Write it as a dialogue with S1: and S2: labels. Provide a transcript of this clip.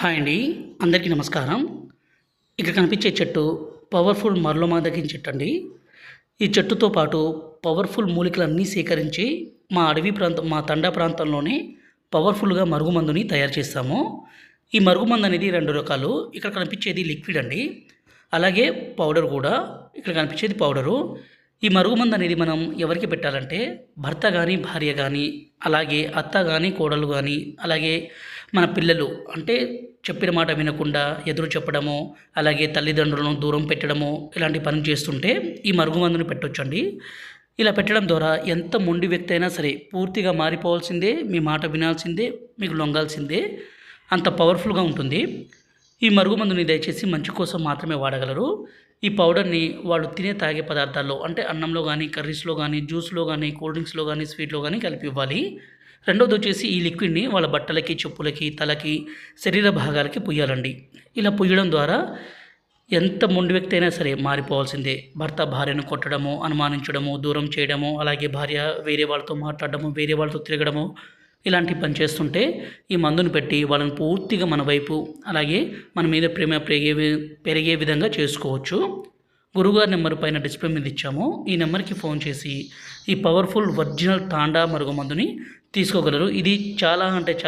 S1: Hi అండి. అందరికీ నమస్కారం. ఇక్కడ కనిపించే చెట్టు పవర్ఫుల్ మరలోమాదగిన చెట్టు అండి. ఈ చెట్టుతో పాటు పవర్ఫుల్ మూలికలన్నీ సేకరించి మా అడవి ప్రాంతం మా తండా ప్రాంతంలోనే పవర్ఫుల్గా మరుగుమందుని తయారు చేస్తాము. ఈ మరుగుమందు అనేది రెండు రకాలు. ఇక్కడ కనిపించేది లిక్విడ్ అండి. అలాగే పౌడర్ కూడా. ఇక్కడ కనిపించేది పౌడరు. ఈ మరుగుమందు అనేది మనం ఎవరికి పెట్టాలంటే భర్త కానీ భార్య కానీ అలాగే అత్త కానీ కోడలు కానీ అలాగే మన పిల్లలు అంటే చెప్పిన మాట వినకుండా ఎదురు చెప్పడము అలాగే తల్లిదండ్రులను దూరం పెట్టడము ఇలాంటి పని చేస్తుంటే ఈ మరుగుమందుని పెట్టొచ్చండి. ఇలా పెట్టడం ద్వారా ఎంత మొండి వ్యక్తి అయినా సరే పూర్తిగా మారిపోవాల్సిందే మీ మాట వినాల్సిందే మీకు లొంగాల్సిందే అంత పవర్ఫుల్గా ఉంటుంది. ఈ మరుగుమందుని దయచేసి మంచి కోసం మాత్రమే వాడగలరు. ఈ పౌడర్ని వాళ్ళు తినే తాగే పదార్థాల్లో అంటే అన్నంలో కానీ కర్రీస్లో కానీ జ్యూస్లో కానీ కూల్ డ్రింక్స్లో కానీ స్వీట్లో కానీ కలిపి ఇవ్వాలి. రెండోది వచ్చేసి ఈ లిక్విడ్ని వాళ్ళ బట్టలకి చెప్పులకి తలకి శరీర భాగాలకి పుయ్యాలండి. ఇలా పుయ్యడం ద్వారా ఎంత మొండి వ్యక్తి అయినా సరే మారిపోవాల్సిందే. భర్త భార్యను కొట్టడము అనుమానించడము దూరం చేయడము అలాగే భార్య వేరే వాళ్ళతో మాట్లాడడము వేరే వాళ్ళతో తిరగడము ఇలాంటి పని చేస్తుంటే ఈ మందును పెట్టి వాళ్ళని పూర్తిగా మన వైపు అలాగే మన మీద ప్రేమ పెరిగే పెరిగే విధంగా చేసుకోవచ్చు. గురుగారి నెంబర్ పైన డిస్ప్లే మీద ఇచ్చాము. ఈ నెంబర్కి ఫోన్ చేసి ఈ పవర్ఫుల్ ఒరిజినల్ తాండా మరుగు మందుని తీసుకోగలరు. ఇది చాలా అంటే చాలా